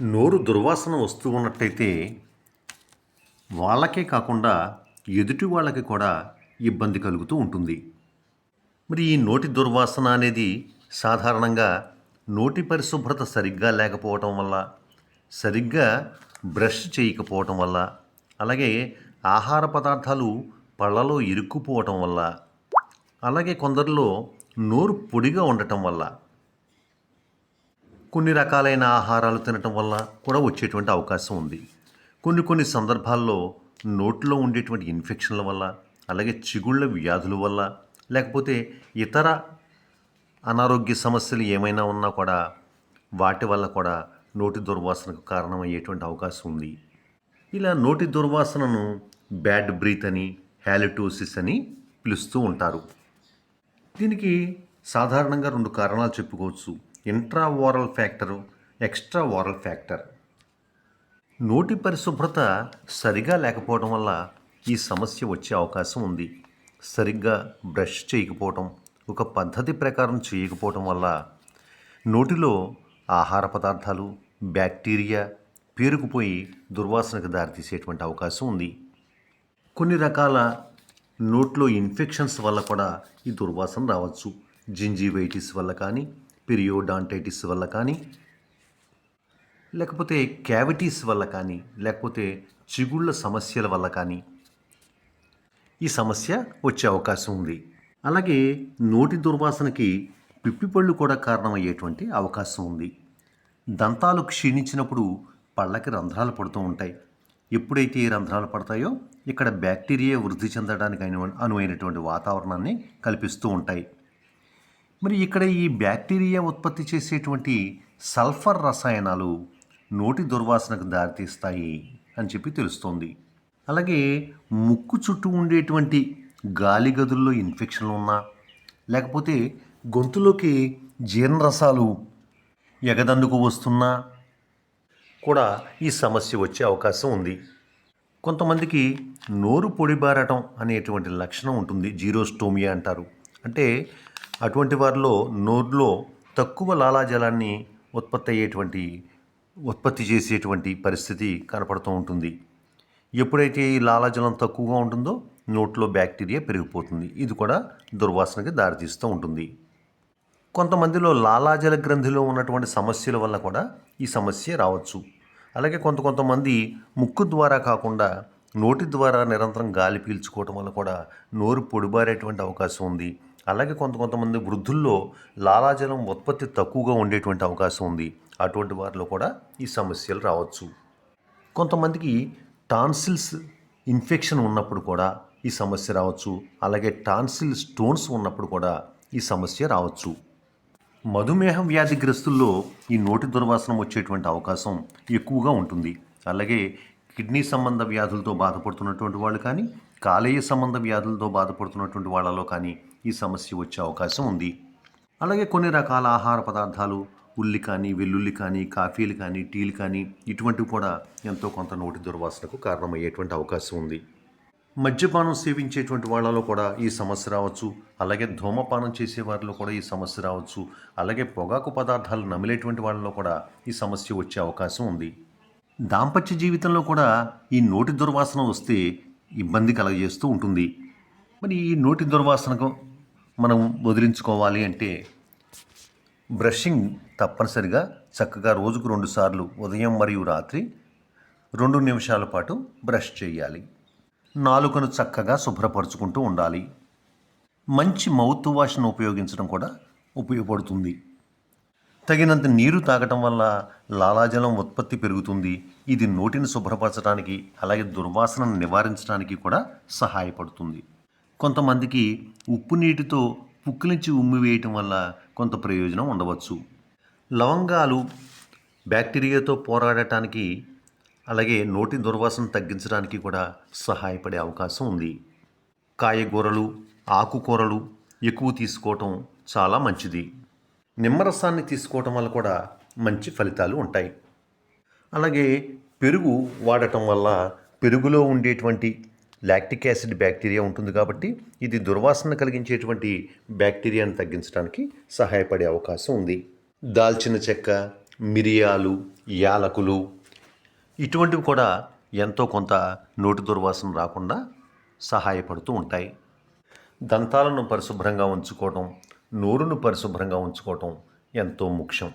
నోరు దుర్వాసన వస్తూ ఉన్నట్టయితే వాళ్ళకే కాకుండా ఎదుటి వాళ్ళకి కూడా ఇబ్బంది కలుగుతూ ఉంటుంది. మరి ఈ నోటి దుర్వాసన అనేది సాధారణంగా నోటి పరిశుభ్రత సరిగ్గా లేకపోవటం వల్ల సరిగ్గా బ్రష్ చేయకపోవటం వల్ల అలాగే ఆహార పదార్థాలు పళ్ళలో ఇరుక్కుపోవటం వల్ల అలాగే కొందరిలో నోరు పొడిగా ఉండటం వల్ల కొన్ని రకాలైన ఆహారాలు తినటం వల్ల కూడా వచ్చేటువంటి అవకాశం ఉంది. కొన్ని కొన్ని సందర్భాల్లో నోట్లో ఉండేటువంటి ఇన్ఫెక్షన్ల వల్ల అలాగే చిగుళ్ళ వ్యాధుల వల్ల లేకపోతే ఇతర అనారోగ్య సమస్యలు ఏమైనా ఉన్నా కూడా వాటి వల్ల కూడా నోటి దుర్వాసనకు కారణమయ్యేటువంటి అవకాశం ఉంది. ఇలా నోటి దుర్వాసనను బ్యాడ్ బ్రీత్ అని హ్యాలిటోసిస్ అని పిలుస్తూ ఉంటారు. దీనికి సాధారణంగా రెండు కారణాలు చెప్పుకోవచ్చు. Intra oral factor extra oral factor. నోటి పరిశుభ్రత సరిగా లేకపోవడం వల్ల ఈ సమస్య వచ్చే అవకాశం ఉంది. సరిగ్గా బ్రష్ చేయకపోవటం ఒక పద్ధతి ప్రకారం చేయకపోవటం వల్ల నోటిలో ఆహార పదార్థాలు బ్యాక్టీరియా పేరుకుపోయి దుర్వాసనకు దారితీసేటువంటి అవకాశం ఉంది. కొన్ని రకాల నోట్లో ఇన్ఫెక్షన్స్ వల్ల కూడా ఈ దుర్వాసన రావచ్చు. జింజివైటిస్ వల్ల కానీ పిరియోడాంటైటిస్ వల్ల కానీ లేకపోతే క్యావిటీస్ వల్ల కానీ లేకపోతే చిగుళ్ళ సమస్యల వల్ల కానీ ఈ సమస్య వచ్చే అవకాశం ఉంది. అలాగే నోటి దుర్వాసనకి పిప్పిపళ్ళు కూడా కారణమయ్యేటువంటి అవకాశం ఉంది. దంతాలు క్షీణించినప్పుడు పళ్ళకి రంధ్రాలు పడుతూ ఉంటాయి. ఎప్పుడైతే ఈ రంధ్రాలు పడతాయో ఇక్కడ బ్యాక్టీరియా వృద్ధి చెందడానికి అను అనువైనటువంటి వాతావరణాన్ని కల్పిస్తూ ఉంటాయి. మరి ఇక్కడ ఈ బ్యాక్టీరియా ఉత్పత్తి చేసేటువంటి సల్ఫర్ రసాయనాలు నోటి దుర్వాసనకు దారితీస్తాయి అని చెప్పి తెలుస్తోంది. అలాగే ముక్కు చుట్టూ ఉండేటువంటి గాలి గదుల్లో ఇన్ఫెక్షన్లు ఉన్నా లేకపోతే గొంతులోకి జీర్ణరసాలు ఎగదందుకు వస్తున్నా కూడా ఈ సమస్య వచ్చే అవకాశం ఉంది. కొంతమందికి నోరు పొడిబారటం అనేటువంటి లక్షణం ఉంటుంది జీరోస్టోమియా అంటారు. అంటే అటువంటి వారిలో నోరులో తక్కువ లాలాజలాన్ని ఉత్పత్తి అయ్యేటువంటి ఉత్పత్తి చేసేటువంటి పరిస్థితి కనపడుతూ ఉంటుంది. ఎప్పుడైతే ఈ లాలాజలం తక్కువగా ఉంటుందో నోట్లో బ్యాక్టీరియా పెరిగిపోతుంది. ఇది కూడా దుర్వాసనకి దారితీస్తూ ఉంటుంది. కొంతమందిలో లాలాజల గ్రంథిలో ఉన్నటువంటి సమస్యల వల్ల కూడా ఈ సమస్య రావచ్చు. అలాగే కొంత కొంతమంది ముక్కు ద్వారా కాకుండా నోటి ద్వారా నిరంతరం గాలి పీల్చుకోవటం వల్ల కూడా నోరు పొడిబారేటువంటి అవకాశం ఉంది. అలాగే కొంత కొంతమంది వృద్ధుల్లో లాలాజలం ఉత్పత్తి తక్కువగా ఉండేటువంటి అవకాశం ఉంది. అటువంటి వారిలో కూడా ఈ సమస్యలు రావచ్చు. కొంతమందికి టాన్సిల్స్ ఇన్ఫెక్షన్ ఉన్నప్పుడు కూడా ఈ సమస్య రావచ్చు. అలాగే టాన్సిల్ స్టోన్స్ ఉన్నప్పుడు కూడా ఈ సమస్య రావచ్చు. మధుమేహం వ్యాధిగ్రస్తుల్లో ఈ నోటి దుర్వాసన వచ్చేటువంటి అవకాశం ఎక్కువగా ఉంటుంది. అలాగే కిడ్నీ సంబంధ వ్యాధులతో బాధపడుతున్నటువంటి వాళ్ళు కానీ కాలేయ సంబంధ వ్యాధులతో బాధపడుతున్నటువంటి వాళ్ళలో కానీ ఈ సమస్య వచ్చే అవకాశం ఉంది. అలాగే కొన్ని రకాల ఆహార పదార్థాలు ఉల్లి కానీ వెల్లుల్లి కానీ కాఫీలు కానీ టీలు కానీ ఇటువంటివి కూడా ఎంతో కొంత నోటి దుర్వాసనకు కారణమయ్యేటువంటి అవకాశం ఉంది. మద్యపానం సేవించేటువంటి వాళ్ళలో కూడా ఈ సమస్య రావచ్చు. అలాగే ధూమపానం చేసే వారిలో కూడా ఈ సమస్య రావచ్చు. అలాగే పొగాకు పదార్థాలు నమిలేటువంటి వాళ్ళలో కూడా ఈ సమస్య వచ్చే అవకాశం ఉంది. దాంపత్య జీవితంలో కూడా ఈ నోటి దుర్వాసన వస్తే ఇబ్బంది కలగజేస్తూ ఉంటుంది. మరి ఈ నోటి దుర్వాసనకు మనం వదిలించుకోవాలి అంటే బ్రషింగ్ తప్పనిసరిగా చక్కగా రోజుకు రెండు సార్లు ఉదయం మరియు రాత్రి రెండు నిమిషాల పాటు బ్రష్ చేయాలి. నాలుకను చక్కగా శుభ్రపరచుకుంటూ ఉండాలి. మంచి మౌత్ వాష్ను ఉపయోగించడం కూడా ఉపయోగపడుతుంది. తగినంత నీరు తాగటం వల్ల లాలాజలం ఉత్పత్తి పెరుగుతుంది. ఇది నోటిని శుభ్రపరచడానికి అలాగే దుర్వాసనను నివారించడానికి కూడా సహాయపడుతుంది. కొంతమందికి ఉప్పు నీటితో పుక్కిలించి ఉమ్మి వేయటం వల్ల కొంత ప్రయోజనం ఉండవచ్చు. లవంగాలు బ్యాక్టీరియాతో పోరాడటానికి అలాగే నోటి దుర్వాసన తగ్గించడానికి కూడా సహాయపడే అవకాశం ఉంది. కాయగూరలు ఆకుకూరలు ఎక్కువ తీసుకోవటం చాలా మంచిది. నిమ్మరసాన్ని తీసుకోవటం వల్ల కూడా మంచి ఫలితాలు ఉంటాయి. అలాగే పెరుగు వాడటం వల్ల పెరుగులో ఉండేటువంటి లాక్టిక్ యాసిడ్ బ్యాక్టీరియా ఉంటుంది కాబట్టి ఇది దుర్వాసన కలిగించేటువంటి బ్యాక్టీరియాను తగ్గించడానికి సహాయపడే అవకాశం ఉంది. దాల్చిన చెక్క మిరియాలు యాలకులు ఇటువంటివి కూడా ఎంతో కొంత నోటి దుర్వాసన రాకుండా సహాయపడుతూ ఉంటాయి. దంతాలను పరిశుభ్రంగా ఉంచుకోవటం నోరును పరిశుభ్రంగా ఉంచుకోవటం ఎంతో ముఖ్యం.